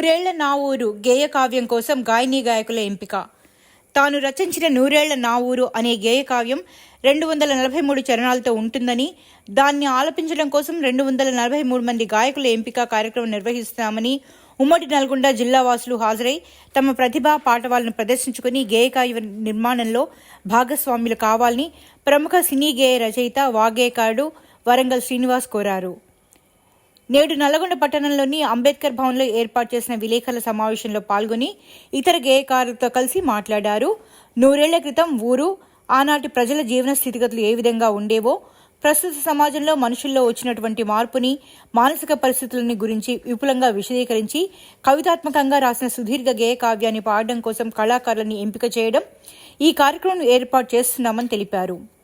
నూరేళ్ళ నా ఊరు గేయ కావ్యం కోసం గాయని గాయకుల ఎంపిక. తాను రచించిన నూరేళ్ళ నా ఊరు అనే గేయ కావ్యం రెండు వందల నలభై మూడు చరణాలతో ఉంటుందని దాన్ని ఆలపించడం కోసం రెండు వందల నలభై మూడు మంది గాయకుల ఎంపిక కార్యక్రమం నిర్వహిస్తామని ఉమ్మడి నల్గొండ జిల్లా వాసులు హాజరై తమ ప్రతిభా పాటవాలను ప్రదర్శించుకుని గేయ కావ్య నిర్మాణంలో భాగస్వాములు కావాలని ప్రముఖ సినీ గేయ రచయిత వాగ్గేయకారుడు వరంగల్ శ్రీనివాస్ కోరారు. నేడు నల్లగొండ పట్టణంలోని అంబేద్కర్ భవన్లో ఏర్పాటు చేసిన విలేకరుల సమావేశంలో పాల్గొని ఇతర గేయకారులతో కలిసి మాట్లాడారు. నూరేళ్ళ క్రితం ఊరు ఆనాటి ప్రజల జీవన స్థితిగతులు ఏ విధంగా ఉండేవో ప్రస్తుత సమాజంలో మనుషుల్లో వచ్చినటువంటి మార్పుని మానసిక పరిస్థితులని గురించి విపులంగా విశదీకరించి కవితాత్మకంగా రాసిన సుదీర్ఘ గేయ కావ్యాన్ని పాడడం కోసం కళాకారులని ఎంపిక చేయడం ఈ కార్యక్రమం ఏర్పాటు చేస్తున్నామని తెలిపారు.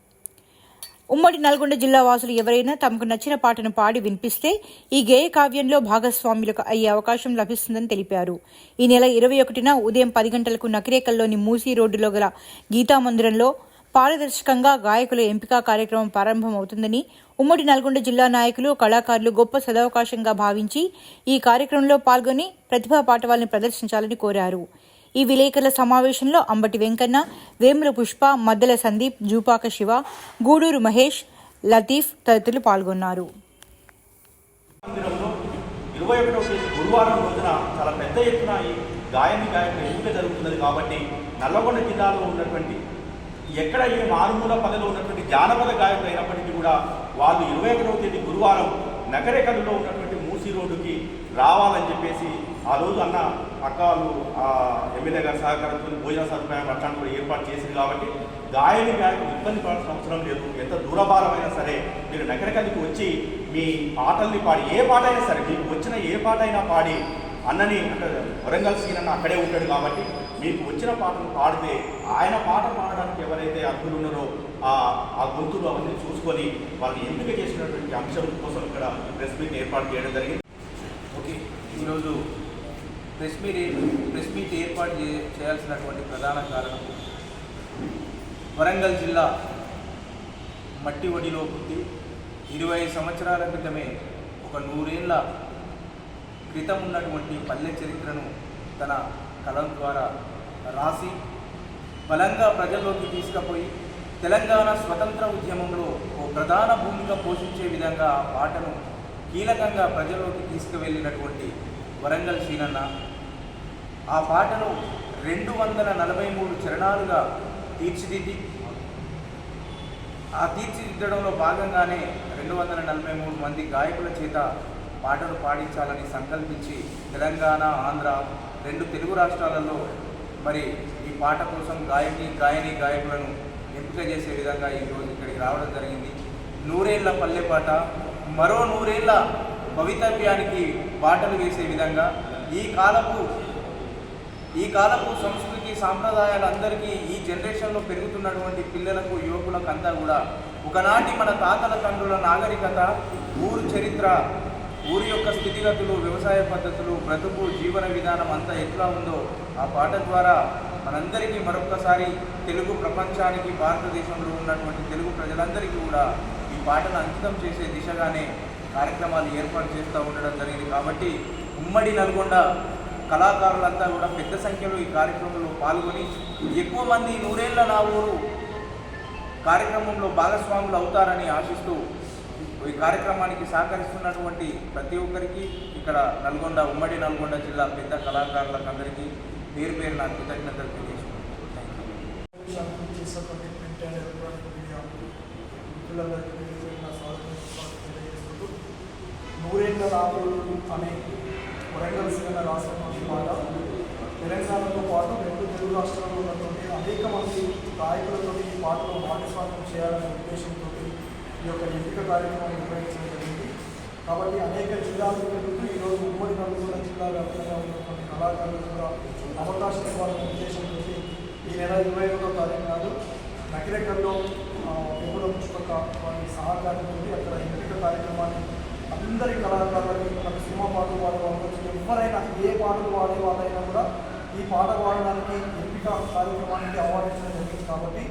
ఉమ్మడి నల్గొండ జిల్లా వాసులు ఎవరైనా తమకు నచ్చిన పాటను పాడి వినిపిస్తే ఈ గేయ కావ్యంలో భాగస్వాములకు అయ్యే అవకాశం లభిస్తుందని తెలిపారు. ఈ నెల ఇరవై ఒకటిన ఉదయం పది గంటలకు నకిరేకల్లోని మూసీ రోడ్డులో గల గీతామందిరంలో పారదర్శకంగా గాయకుల ఎంపిక కార్యక్రమం ప్రారంభమవుతుందని ఉమ్మడి నల్గొండ జిల్లా నాయకులు కళాకారులు గొప్ప సదవకాశంగా భావించి ఈ కార్యక్రమంలో పాల్గొని ప్రతిభా పాటవాల్ని ప్రదర్శించాలని కోరారు. ఈ విలేకరుల సమావేశంలో అంబటి వెంకన్న వేముల పుష్ప మద్దెల సందీప్ జూపాక శివ గూడూరు మహేష్ లతీఫ్ తదితరులు పాల్గొన్నారు. ఇరవై ఒకటవ గురువారం రోజున చాలా పెద్ద ఎత్తున ఈ గాయని గాయకుల ఎంపిక జరుగుతున్నది కాబట్టి నల్లగొండ జిల్లాలో ఉన్నటువంటి ఎక్కడ ఏ మారుమూల పదలో ఉన్నటువంటి జానపద గాయకులు అయినప్పటికీ కూడా వాళ్ళు ఇరవై ఒకటవ తేదీ గురువారం నగరేకల్లో ఉన్నటువంటి మూసీ రోడ్డుకి రావాలని చెప్పేసి ఆ రోజు అన్న అక్క వాళ్ళు ఆ ఎమ్మెల్యే గారి సహకారంతో భోజన సదుపాయం అట్లాంటి కూడా ఏర్పాటు చేసింది కాబట్టి గాయని గాయకులు ఇబ్బంది పడాల్సిన అవసరం లేదు. ఎంత దూరభారమైనా సరే మీరు నగరకల్లికి వచ్చి మీ పాటల్ని పాడి ఏ పాట అయినా సరే మీకు వచ్చిన ఏ పాట అయినా పాడి అన్నని అంటే వరంగల్ సీన్ అన్న అక్కడే ఉంటాడు కాబట్టి మీకు వచ్చిన పాటను పాడితే ఆయన పాట పాడడానికి ఎవరైతే అర్హులు ఉన్నారో ఆ ఆ గొంతులు అవన్నీ చూసుకొని వాళ్ళని ఎంపిక చేసినటువంటి అంశం కోసం ఇక్కడ ప్రెస్ మీట్ ఏర్పాటు చేయడం జరిగింది. ఓకే. ఈరోజు ప్రెస్ మీట్ ప్రెస్ మీట్ ఏర్పాటు చే చేయాల్సినటువంటి ప్రధాన కారణం వరంగల్ జిల్లా మట్టి ఒడిలో పుట్టి ఇరవై సంవత్సరాల క్రితమే ఒక నూరేళ్ళ క్రితం ఉన్నటువంటి పల్లె చరిత్రను తన కలం ద్వారా రాసి బలంగా ప్రజల్లోకి తీసుకుపోయి తెలంగాణ స్వతంత్ర ఉద్యమంలో ఓ ప్రధాన భూమిక పోషించే విధంగా ఆ పాటను కీలకంగా ప్రజల్లోకి తీసుకువెళ్ళినటువంటి వరంగల్ సీనన్న. ఆ పాటను రెండు వందల నలభై మూడు చరణాలుగా తీర్చిదిద్ది ఆ తీర్చిదిద్దడంలో భాగంగానే రెండు వందల నలభై మూడు మంది గాయకుల చేత పాటలు పాడించాలని సంకల్పించి తెలంగాణ ఆంధ్ర రెండు తెలుగు రాష్ట్రాలలో మరి ఈ పాట కోసం గాయని గాయని గాయకులను ఎంపిక చేసే విధంగా ఈరోజు ఇక్కడికి రావడం జరిగింది. నూరేళ్ళ పల్లె పాట మరో నూరేళ్ళ భవితవ్యానికి బాటలు వేసే విధంగా ఈ కాలపు ఈ కాలపు సంస్కృతి సాంప్రదాయాలు అందరికీ ఈ జనరేషన్లో పెరుగుతున్నటువంటి పిల్లలకు యువకులకు అంతా కూడా ఒకనాటి మన తాతల తండ్రుల నాగరికత ఊరు చరిత్ర ఊరి యొక్క స్థితిగతులు వ్యవసాయ పద్ధతులు బ్రతుకు జీవన విధానం అంతా ఎట్లా ఉందో ఆ పాట ద్వారా మనందరికీ మరొక్కసారి తెలుగు ప్రపంచానికి భారతదేశంలో ఉన్నటువంటి తెలుగు ప్రజలందరికీ కూడా ఈ పాటను అంకితం చేసే దిశగానే కార్యక్రమాలు ఏర్పాటు చేస్తూ ఉండడం జరిగింది. కాబట్టి ఉమ్మడి నల్గొండ కళాకారులంతా కూడా పెద్ద సంఖ్యలో ఈ కార్యక్రమంలో పాల్గొని ఎక్కువ మంది నూరేళ్ళ నా ఊరు కార్యక్రమంలో భాగస్వాములు అవుతారని ఆశిస్తూ ఈ కార్యక్రమానికి సహకరిస్తున్నటువంటి ప్రతి ఒక్కరికి ఇక్కడ నల్గొండ ఉమ్మడి నల్గొండ జిల్లా పెద్ద కళాకారులకు అందరికీ పేరు పేరు నా కృతజ్ఞతలు తెలియజేసుకుంటున్నాను నూరేళ్ళ రాములు అనే వరంగల్ సినిమా రాసినటువంటి మాట. తెలంగాణతో పాటు రెండు తెలుగు రాష్ట్రాల్లో ఉన్నటువంటి అనేక మంది గాయకులతో ఈ పాటలో భాగస్వామ్యం చేయాలనే ఉద్దేశంతో ఈ యొక్క ఎంపిక కార్యక్రమం నిర్వహించడం జరిగింది. కాబట్టి అనేక జిల్లాలు తిరుగుతూ ఈరోజు ఉమ్మడి నల్గొండ జిల్లా వ్యాప్తంగా ఉన్నటువంటి కళాకారులకు కూడా అవకాశం ఇవ్వాలనే ఉద్దేశంతో ఈ నెల ఇరవై ఒకటో తారీఖు నాడు నకిరేకల్లో వెంగుల పుష్పక వారి సహకారంతో అక్కడ ఎంపిక కార్యక్రమాన్ని అందరి కళాకారులని మన సినిమా పాటలు పాడే వాళ్ళు ఎవరైనా ఏ పాటలు పాడే వాళ్ళైనా కూడా ఈ పాట పాడడానికి ఎంపిక కార్యక్రమానికి ఆహ్వానించడం జరిగింది. కాబట్టి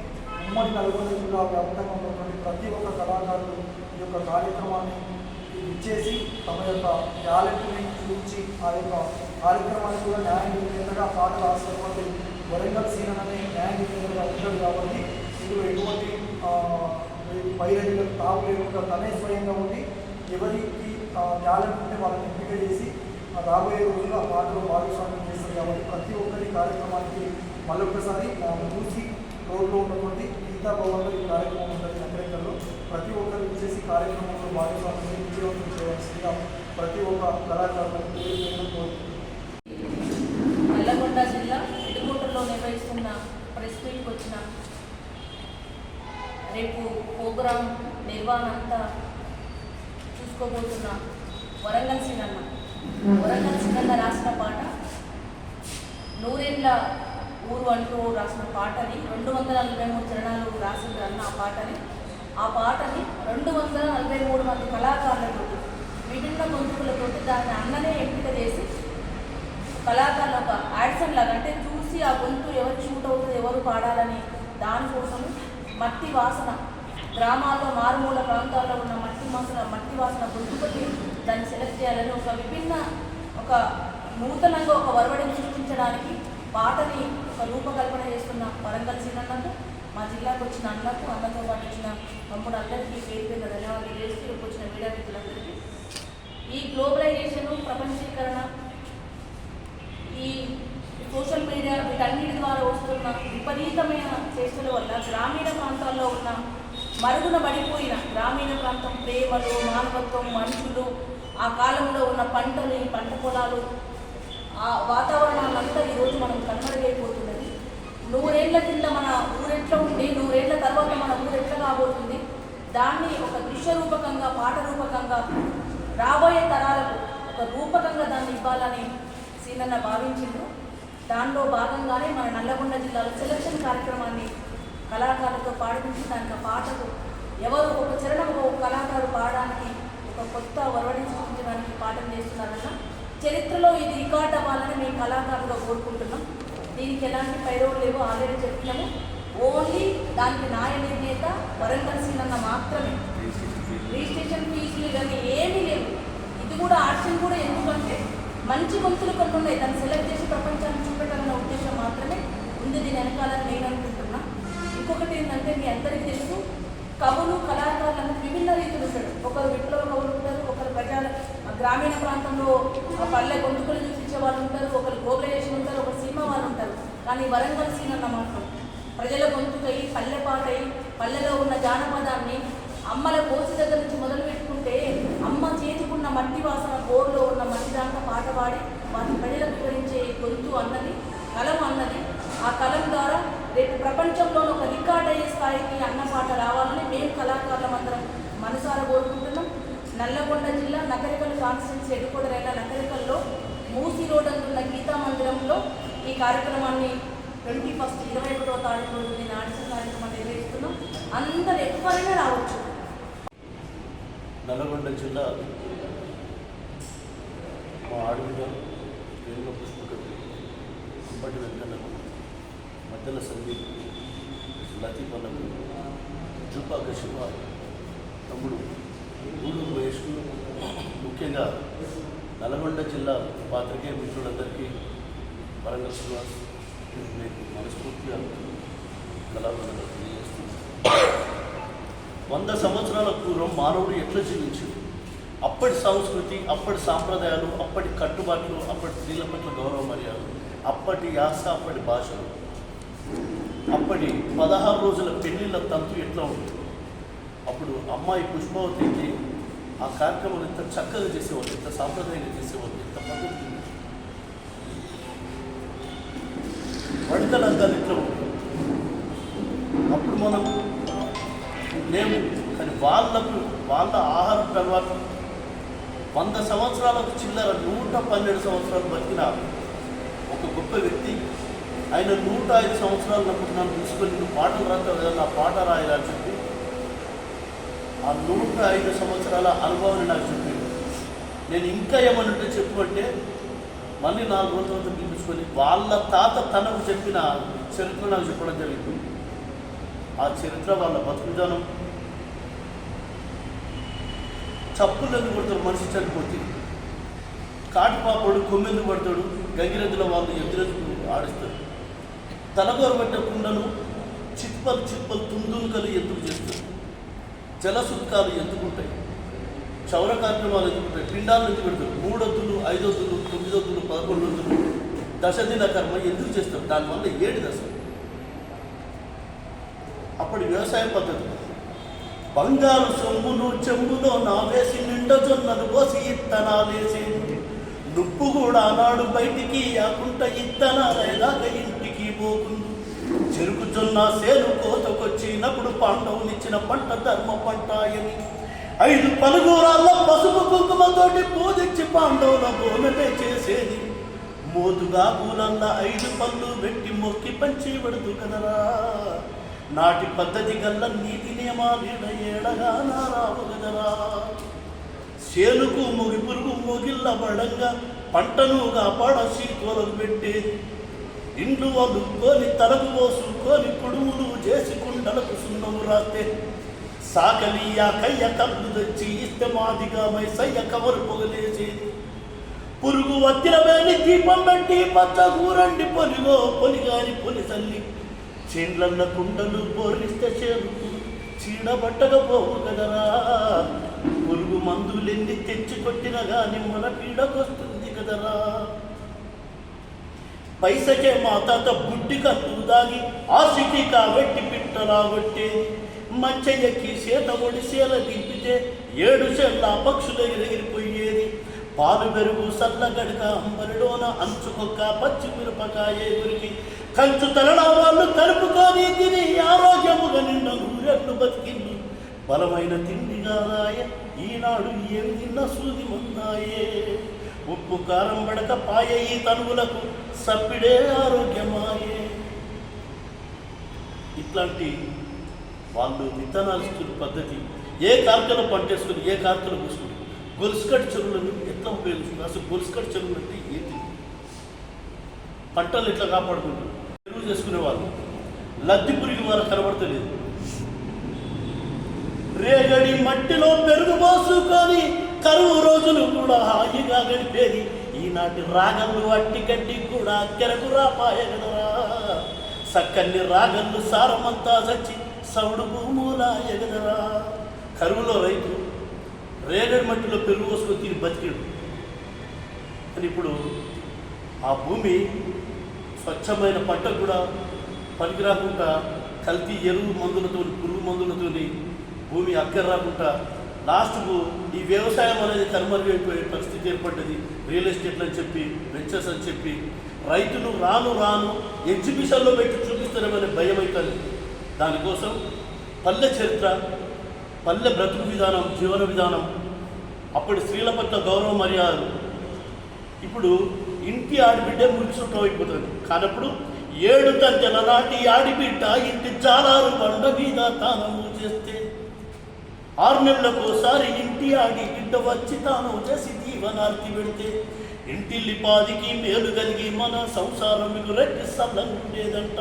ఉమ్మడి నల్గొండ జిల్లా వ్యాప్తంగా ఉన్నటువంటి ప్రతి ఒక్క కళాకారులు ఈ యొక్క కార్యక్రమాన్ని ఇచ్చేసి తమ యొక్క టాలెంట్ని చూపించి ఆ యొక్క కార్యక్రమానికి కూడా న్యాయం నిర్ణేతగా పాట రాసినటువంటి వరంగల్ సీనన్ అనే న్యాయం నిర్ణేతగా ఉంటాడు కాబట్టి ఇందులో ఎటువంటి ఆ, పైరవీలకు తావు లేకుండా తనే స్వయంగా ఉండి ఎవరికి టాలెంట్ ఉంటే వాళ్ళని ఎంపిక చేసి రాబోయే రోజుల్లో ఆ పాటలో భాగస్వామ్యం చేస్తారు కాబట్టి ప్రతి ఒక్కరి కార్యక్రమానికి మళ్ళొకసారి మూసి రోడ్లో ఉన్నటువంటి గీతా భవన్లో ఈ కార్యక్రమం ఉంటుంది అమెరికాలో ప్రతి ఒక్కరు ఇచ్చేసి కార్యక్రమంలో భాగస్వామ్యం విజయవంతం చేయవలసిందిగా ప్రతి ఒక్క కళాకారులకు నల్లగొండ జిల్లా ఇడుగుంటలో నిర్వహిస్తున్న ప్రెస్ మీట్కి వచ్చిన రేపు ప్రోగ్రాం నిర్వహణ అంతా చూసుకోబోతున్న వరంగల్ సినన్న వరంగల్ సినన్న రాసిన పాట నూరేళ్ళ ఊరు అంటూ రాసిన పాటని రెండు వందల నలభై మూడు చరణాలు రాసింది అన్న ఆ పాటని. ఆ పాటని రెండు వందల నలభై మూడు మంది కళాకారులతో విభిన్న గొంతుకులతో దాన్ని అన్ననే ఎంపిక చేసి కళాకారులు ఒక యాడ్సన్ లాగా అంటే చూసి ఆ గొంతు ఎవరు షూట్ అవుతుంది ఎవరు పాడాలని దానికోసం మట్టి వాసన గ్రామాల్లో మారుమూల ప్రాంతాల్లో ఉన్న మట్టి మాసన మట్టి వాసన గుర్తుపట్టి దాన్ని సెలెక్ట్ చేయాలని ఒక విభిన్న ఒక నూతనంగా ఒక వరవడిని సృష్టించడానికి పాటని ఒక రూపకల్పన చేస్తున్న వరంగల్ సీనన్నకు మా జిల్లాకు వచ్చిన అన్నకు అన్నతో పాటు వచ్చిన తమ్ముడు అందరికీ పేరు పేరు ధన్యవాదాలు చేస్తూ ఇక్కడికి వచ్చిన మీడియా మిత్రులందరికీ. ఈ గ్లోబలైజేషన్ ప్రపంచీకరణ ఈ సోషల్ మీడియా వీటన్నిటి ద్వారా వస్తున్న విపరీతమైన చేష్టల వల్ల గ్రామీణ ప్రాంతాల్లో ఉన్న మరుగున పడిపోయిన గ్రామీణ ప్రాంతం ప్రేమలు మానవత్వం మనుషులు ఆ కాలంలో ఉన్న పంటలు ఈ పంట పొలాలు ఆ వాతావరణాలంతా ఈరోజు మనం కనుమరుగైపోతున్నది. నూరేళ్ళ కింద మన ఊరెట్లా ఉండి నూరేళ్ళ తర్వాత మన ఊరెట్లా కాబోతుంది. దాన్ని ఒక దృశ్య రూపకంగా పాట రూపకంగా రాబోయే తరాలకు ఒక రూపకంగా దాన్ని ఇవ్వాలని సీనన్న భావించిండు. దానిలో భాగంగానే మన నల్లగొండ జిల్లాలో సెలక్షన్ కార్యక్రమాన్ని కళాకారులతో పాడిపించి దానికి ఆ పాటకు ఎవరు ఒక చరణం ఒక కళాకారు పాడడానికి ఒక కొత్త వరవడిని సృష్టించడానికి పాఠం చేస్తున్నారన్న చరిత్రలో ఇది రికార్డ్ అవ్వాలని మేము కళాకారులుగా కోరుకుంటున్నాం. దీనికి ఎలాంటి పైరవులు లేవు ఆల్రెడీ చెప్పినాము ఓన్లీ దానికి న్యాయ నిర్ణేత వరంగల్ సీనన్న మాత్రమే. రిజిస్ట్రేషన్ ఫీజులు కానీ ఏమీ లేవు. ఇది కూడా ఆప్షన్ కూడా ఎందుకంటే మంచి గొంతులు కొన్ని ఉన్నాయి. దాన్ని సెలెక్ట్ చేసి ప్రపంచాన్ని చూపెట్టాలన్న ఉద్దేశం మాత్రమే ఉంది దీని వెనకాలని నేను అనుకుంటున్నా ఇంకొకటి ఏంటంటే మీ అందరికీ తెలుసు కవులు కళాకారులు అనేది విభిన్న రీతులు ఉంటాడు ఒకరు విప్లవ కవులు ఉంటారు ఒకరు ప్రజా గ్రామీణ ప్రాంతంలో ఆ పల్లె గొంతుకులు చూపించే వాళ్ళు ఉంటారు ఒకరు గ్లోబలైజేషన్ ఉంటారు ఒకరు సినిమా వాళ్ళు ఉంటారు కానీ వరంగల్ సీన్ అన్న మాత్రం ప్రజల గొంతుకై పల్లె పాటై పల్లెలో ఉన్న జానపదాన్ని అమ్మల కోసి దగ్గర నుంచి మొదలు పెట్టుకుంటే అమ్మ చేతికున్న మట్టి వాసన బోర్లో ఉన్న మట్టి దాంట్లో పాట పాడి వాటి ప్రజలకు వివరించే గొంతు అన్నది కలం అన్నది ఆ కలం ద్వారా రేపు ప్రపంచంలో ఒక రికార్డ్ అయ్యే స్థాయికి అన్న పాట రావాలని మేము కళాకారులం అందరం మనసారా కోరుకుంటున్నాం. నల్లగొండ జిల్లా నకరికల్ కాన్స్టిట్యున్సీ ఎడుకోడరైన నకరికల్లో మూసి రోడ్ అంటున్న గీతా మందిరంలో ఈ కార్యక్రమాన్ని ట్వంటీ ఫస్ట్ ఇరవై ఒకటో తారీఖు రోజు నేను ఆడిషన్ కార్యక్రమాన్ని నిర్వహిస్తున్నాం. అందరు ఎక్కువైనా రావచ్చు. నల్లగొండ జిల్లా మా ఆడబిడ్డ పుష్పకవి అంబటి వెంకన్నకు మధ్యల సందీప్ లతీఫలకు జూపాక శివ తమ్ముడు గూడూరు మహేష్కు ముఖ్యంగా నల్గొండ జిల్లా పాత్రికేయ మిత్రులందరికీ వరంగల్ శ్రీనివాస్ మీకు మనస్ఫూర్తిగా కళాభినందనలు తెలియజేస్తున్నాను. వంద సంవత్సరాల పూర్వం మానవుడు ఎట్లా జీవించింది అప్పటి సంస్కృతి అప్పటి సాంప్రదాయాలు అప్పటి కట్టుబాట్లు అప్పటి స్త్రీల పట్ల గౌరవ మర్యాదలు అప్పటి యాస అప్పటి భాషలు అప్పటి పదహారు రోజుల పెళ్ళిళ్ళ తంతు ఎట్లా ఉంది అప్పుడు అమ్మాయి పుష్పవతికి ఆ కార్యక్రమం ఎంత చక్కగా చేసేవాళ్ళు ఎంత సాంప్రదాయంగా చేసేవాళ్ళు ఎంత పద్ధతి ఉంది. వడికల ఎట్లా ఉంటుంది అప్పుడు మనం లేము కానీ వాళ్ళకు వాళ్ళ ఆహార తర్వాత వంద సంవత్సరాలకు చిల్లర నూట పన్నెండు సంవత్సరాలు బతికిన ఒక గొప్ప వ్యక్తి ఆయన నూట ఐదు సంవత్సరాలు నాకు నన్ను తీసుకొని నువ్వు పాటలు రాస్తావు కదా నా పాట రాయాలని చెప్పి ఆ నూట ఐదు సంవత్సరాల అనుభవాన్ని నాకు చెప్పింది నేను ఇంకా ఏమనంటే చెప్పు అంటే మళ్ళీ నాలుగు రోజుల తర్వాత పిలిపించుకొని వాళ్ళ తాత తనకు చెప్పిన చరిత్ర నాకు చెప్పడం జరిగింది. ఆ చరిత్ర వాళ్ళ బతుకుదనం చప్పులు ఎందుకు కొడతారు మనిషి చనిపోతే కాటిపాపడు కొమ్మెందు పడతాడు గంగిరెద్దుల వాళ్ళు ఎదురెద్దుకు ఆడిస్తారు. తలగొరబెట్టకుండాను కుండను చిప్పలు చిప్పలు తుందులుకలు ఎందుకు చేస్తారు జలసుత్కాలు ఎందుకుంటాయి చౌర కార్యక్రమాలు ఎందుకుంటాయి పిండాలు ఎందుకు పెడతారు? మూడొద్దులు ఐదొద్దులు తొమ్మిదొద్దులు పదకొండొద్దులు దశదిన కర్మ ఎందుకు చేస్తారు? దానివల్ల ఏడు దశ. అప్పటి వ్యవసాయ పద్ధతి. బంగారు సొమ్మును చెంబులో నావేసి నిండ జొన్నలు పోసి ఇత్తనాలేసి నుప్పు కూడా నాడు బయటికి యాకుంట ఇత్తనాలేదాకా ఇంటికి పోకుండు చెరుకు జొన్న సేను కోతకొచ్చినప్పుడు పాండవునిచ్చిన పంట ధర్మ పంట అని ఐదు పలుగురాళ్ళ పసుపు కుంకుమతోటి పూజించి పాండవుల భూమిపై చేసేది మోతుగా పూలల్ల ఐదు పళ్ళు పెట్టి మొక్కి పంచి పడుతు కదరా. నాటి పద్ధతి గల్ల నీతి నియమాలీడ ఏడగా నారావు కదరా. సేనుకు ముగి పురుగు ముగిల్ల పడంగా పంటను కాపాడ శీతోలకు పెట్టేది. ఇండ్లు వదుకొని తలకు పోసుకొని కుడుములు చేసి కుండలకు సున్నము రాస్తే సాకలియ కయ్య కళ్ళు తెచ్చి ఇస్తే మాదిగా మైసయ్య కవరు పొగలేసి పురుగు వత్తిన వేలి దీపం పెట్టి పచ్చ కూరండి పొలిగో పొలిగాని పొలి తల్లి. చీండ్లన్న కుండలు బోర్లిస్తే చేరుకు చీడబట్టకపోవు కదరా. పురుగు మందులెన్ని తెచ్చి కొట్టిన గాని మన పీడకొస్తుంది కదరా. పైసకే మా తాత బుడ్డి కన్ను ఆ సిటీ కాబట్టి పిట్టలా కొట్టేది. మంచయ్యకి సీత ఒడి సీల దింపితే ఏడు చెల్ల పక్షులు ఎగిరిపోయేది పాలు పెరుగు సల్లగడక అంబరిలోన అంచుకొక్క పచ్చి మిరపకాయ గురికి కంచు తలన వాళ్ళు కలుపుకొని తిని ఆరోగ్యముగా నిన్న నూరెళ్ళు బతికింది బలమైన తిండి కాదాయ ఈనాడు ఏమి తిన్న సూది ఉన్నాయే ఉప్పు కారం పడక పాయ ఈ తనువులకు సప్పిడే ఆరోగ్యమాయే. ఇట్లాంటి వాళ్ళు విత్తనాలు ఇస్తున్న పద్ధతి ఏ కార్కలు పంటేసుకుని ఏ కార్కలు పూసుకుని గొలుసుకట్ చెరువులను ఎట్లా ఉపయోగిస్తుంది అసలు గొలుసుకట్ చెరువులు అంటే ఏంటి? పంటలు ఎట్లా కాపాడుకుంటారు ఎరువు చేసుకునే వాళ్ళు. లద్ది పురిగి వారు కనబడతలేదు. రేగడి మట్టిలో పెరుగు పోసుకొని కరువు రోజులు కూడా హాయిగా గడిపేది ఈనాటి రాగళ్ళు అట్టి కట్టి కూడా అక్కెరకు రాపాయ కదరా సక్కన్ని రాగళ్ళు సారమంతా సచ్చి సౌడు భూముల ఎగదరా కరువులో రైతు రేగడి మట్టిలో పెరుగు పోసుకొని తిని బతికాడు. అని ఇప్పుడు ఆ భూమి స్వచ్ఛమైన పంట కూడా పనికి రాకుండా కల్తీ ఎరువు మందులతో పురుగు మందులతో భూమి అక్కర రాకుండా లాస్ట్కు ఈ వ్యవసాయం అనేది కనుమరుగైపోయే పరిస్థితి ఏర్పడ్డది. రియల్ ఎస్టేట్లు అని చెప్పి వెంచర్స్ అని చెప్పి రైతులు రాను రాను ఎగ్జిబిషన్లో పెట్టి చూపిస్తారేమనే భయం అవుతుంది దానికోసం పల్లె చరిత్ర పల్లె బ్రతుకు విధానం జీవన విధానం అప్పటి స్త్రీల పట్ల గౌరవ మర్యాదలు. ఇప్పుడు ఇంటి ఆడిబిడ్డే మురిచుంటూ అయిపోతుంది. కానప్పుడు ఏడు తంచెల నాటి ఆడిబిడ్డ ఇంటి చాలా బండ మీద తానము చేస్తే ఆరు నెలలకు ఒకసారి ఇంటి ఆడి బిడ్డ వచ్చి తాను చేసి దీవనార్తి పెడితే ఇంటిల్లి పాదికి మేలు కలిగి మన సంసారం మీకు రెట్టి ఉండేదంట.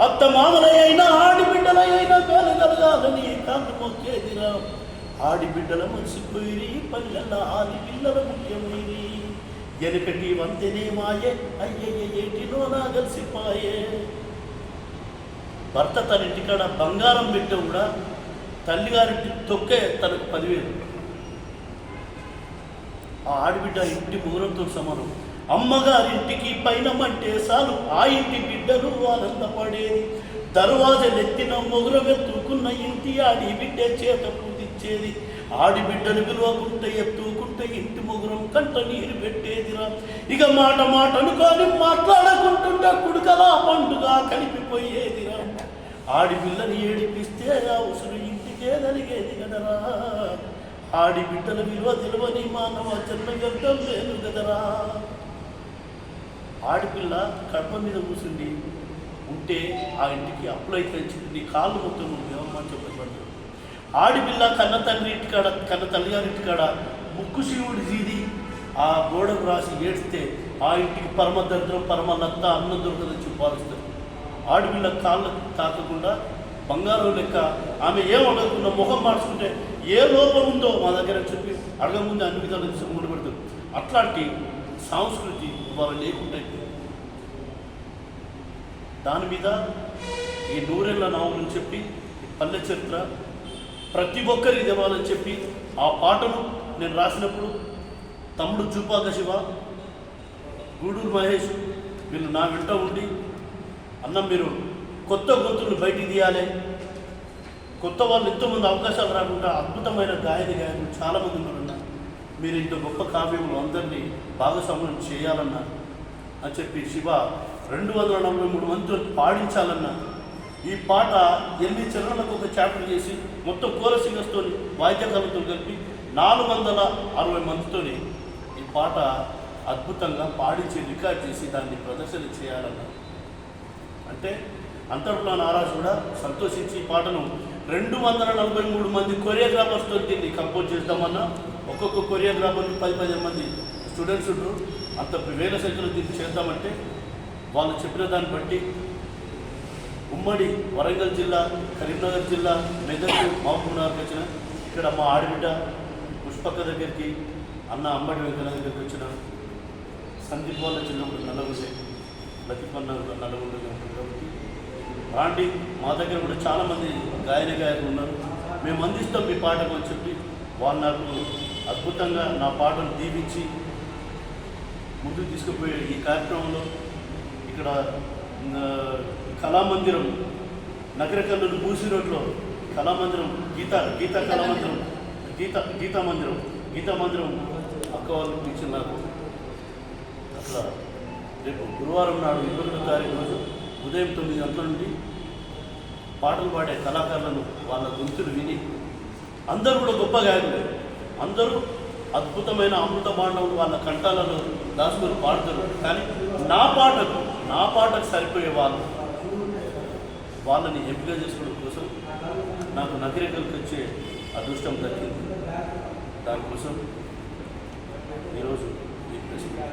అత్త మామలైనా ఆడిబిడ్డలైనా మేలు కలగాలని కాళ్ళు మొక్కేదిరా ఆడిబిడ్డల మనిషిపోయి పల్లెల ఆది పిల్లల ముఖ్యమైనది ఎనకటి వంతెనే మాయే అయ్యయ్య ఏటిలో నా కలిసిపాయే. భర్త తన ఇంటికాడ బంగారం పెట్టే కూడా తల్లిగారి తొక్కే తనకు పదివేలు. ఆ ఆడబిడ్డ ఇంటి మూలంతో సమానం. అమ్మగారింటికి పైన మంటే చాలు ఆ ఇంటి బిడ్డలు ఆనందపడేది. దర్వాజలెత్తిన మొగురవెత్తుకున్న ఇంటి ఆడి బిడ్డే చేత పూజించేది ఆడి బిడ్డను పిలువకుంటే ఎత్తుకుంటే ఇంటి మొగురం కంట నీరు పెట్టేదిరా. ఇక మాట మాట అనుకొని మాట్లాడకుంటుంటే కుడుకలా పండుగ కలిపిపోయేదిరా. ఆడిపిల్లని ఏడిపిస్తే ఆ ఉసురు కదరా ఆడి బిడ్డల విలువ తెలివని మానవ జన్మ వ్యర్థం లేదు కదరా ఆడిపిల్ల కడప మీద కూర్చుండి ఉంటే ఆ ఇంటికి అప్లై తెచ్చి నీ కాళ్ళు మొత్తం నువ్వు దేవమ్మ చెప్పబడ్డాడు ఆడిపిల్ల కన్న తండ్రి ఇంటికాడ కన్న తల్లిగారి ఇంటికాడ ముక్కు శివుడి జీది. ఆ గోడకు రాసి ఏడిస్తే ఆ ఇంటికి పరమ దరిద్రం పరమ నత్త అన్నం దొరకదని చెప్పి ఆడపిల్ల కాళ్ళు తాకకుండా బంగారం లెక్క. ఆమె ఏం అడగకుండా ముఖం మార్చుకుంటే ఏ లోపం ఉందో మా దగ్గర చెప్పి అడగముందే అన్ని విధాలు తీసుకుని పెడుతుంది అట్లాంటి సంస్కృతి ఇవాళ లేకుండా దాని మీద ఈ నూరెళ్ళ నామని చెప్పి పల్లె చరిత్ర ప్రతి ఒక్కరి ఇవ్వాలని చెప్పి ఆ పాటను నేను రాసినప్పుడు తమ్ముడు జూపాక శివ గూడూరు మహేష్ వీళ్ళు నా వెంట ఉండి అన్న మీరు కొత్త గొంతులు బయటికి తీయాలి. కొత్త వాళ్ళు ఎంతోమంది అవకాశాలు రాకుండా అద్భుతమైన గాయని గాయకులు చాలామంది ఉన్నారన్న మీరు ఇంత గొప్ప కావ్యంలో అందరినీ భాగస్వామ్యం చేయాలన్నా అని చెప్పి శివ రెండు వందల నలభై మూడు మందితో పాడించాలన్నా. ఈ పాట ఎనిమిది చరణాలకు ఒక చాప్టర్ చేసి మొత్తం కోర సింగర్స్తో వాయిద్యకాలతో కలిపి నాలుగు వందల అరవై మందితోని ఈ పాట అద్భుతంగా పాడించి రికార్డ్ చేసి దాన్ని ప్రదర్శన చేయాలన్నా. అంటే అంతట్లో నారాజు కూడా సంతోషించి ఈ పాటను రెండు వందల నలభై మూడు మంది కొరియోగ్రాఫర్స్తో దీన్ని కంపోజ్ చేద్దామన్నా ఒక్కొక్క కొరియోగ్రాఫర్ని పది పదిహేను మంది స్టూడెంట్స్ ఉంటారు అంత వేల సంఖ్యలో దీన్ని చేద్దామంటే వాళ్ళు చెప్పిన దాన్ని బట్టి ఉమ్మడి వరంగల్ జిల్లా కరీంనగర్ జిల్లా మెదక్ మహబూబ్నగర్కి వచ్చిన ఇక్కడ మా ఆడబిడ్డ పుష్పక్క దగ్గరికి అన్న అంబడి వెంకన్న దగ్గరికి వచ్చిన సందీప్ వాళ్ళ చిన్నప్పుడు నల్లగుండే లతిపన్న నల్లగుండగా ఉంటుంది కాబట్టి రాండి మా దగ్గర కూడా చాలామంది గాయన గాయకులు ఉన్నారు. మేము అందిస్తాం మీ పాటకు అని చెప్పి వాళ్ళు నాకు అద్భుతంగా నా పాటను దీవించి ముందుకు తీసుకుపోయే ఈ కార్యక్రమంలో ఇక్కడ కళామందిరం కళామందిరం నగరకల్లు మూసి రోడ్లో కళామందిరం గీత గీత కళామందిరం గీత గీతా మందిరం గీతా మందిరం అక్క వాళ్ళు పిలిచిన నాకు. అట్లా రేపు గురువారం నాడు ఇరవై తారీఖు రోజు ఉదయం తొమ్మిది గంటల నుండి పాటలు పాడే కళాకారులను వాళ్ళ గొంతులు విని అందరూ కూడా గొప్ప గాయకులే. అందరూ అద్భుతమైన అమృత బాండవులు వాళ్ళ కంఠాలలో దాసుకుని పాడతారు. కానీ నా పాటకు నా పాటకు సరిపోయే వాళ్ళు వాళ్ళని ఎంపిక చేసుకోవడం కోసం నాకు నగరికలకు వచ్చే అదృష్టం దక్కింది. దానికోసం ఈరోజు ఈ ప్రశ్న.